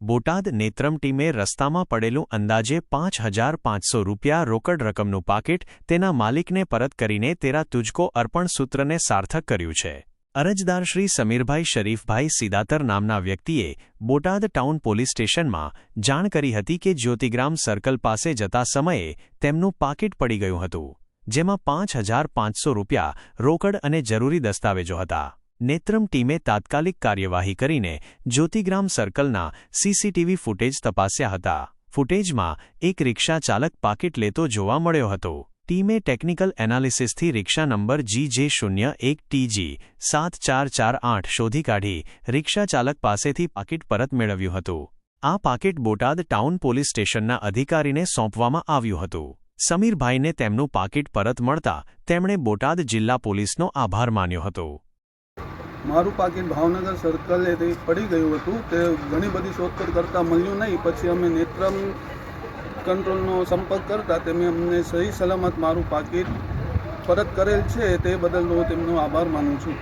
બોટાદ નેત્રમ ટીમે રસ્તામાં પડેલું અંદાજે પાંચ હજાર પાંચસો રૂપિયા રોકડ રકમનું પાકીટ તેના માલિકને પરત કરીને તેરા તુજકો અર્પણ સૂત્રને સાર્થક કર્યું છે. અરજદાર શ્રી સમીરભાઈ શરીફભાઈ સિદાતર નામના વ્યક્તિએ બોટાદ ટાઉન પોલીસ સ્ટેશનમાં જાણ કરી હતી કે જ્યોતિગ્રામ સર્કલ પાસે જતા સમયે તેમનું પાકીટ પડી ગયું હતું, જેમાં પાંચ હજાર પાંચસો રૂપિયા રોકડ અને જરૂરી દસ્તાવેજો હતા. નેત્રમ ટીમે તાત્કાલિક કાર્યવાહી કરીને જ્યોતિગ્રામ સર્કલના સીસીટીવી ફૂટેજ તપાસ્યા હતા. ફૂટેજમાં એક રિક્ષા ચાલક પાકીટ લેતો જોવા મળ્યો હતો. ટીમે ટેકનિકલ એનાલિસિસથી રિક્ષા નંબર જી જે શૂન્ય એક ટીજી સાત ચાર ચાર આઠ શોધી કાઢી રિક્ષા ચાલક પાસેથી પાકીટ પરત મેળવ્યું હતું. આ પાકીટ બોટાદ ટાઉન પોલીસ સ્ટેશનના અધિકારીને સોંપવામાં આવ્યું હતું. સમીરભાઈને તેમનું પાકીટ પરત મળતા તેમણે બોટાદ જિલ્લા પોલીસનો આભાર માન્યો હતો. મારું પાકીટ ભાવનગર સર્કલે તે પડી ગયું હતું. તે ઘણી બધી શોધખોળ કરતાં મળ્યું નહીં. પછી અમે નેત્રમ કંટ્રોલનો સંપર્ક કરતા તેમણે અમને સહી સલામત મારું પાકીટ પરત કરેલ છે. તે બદલ હું તેમનો આભાર માનું છું.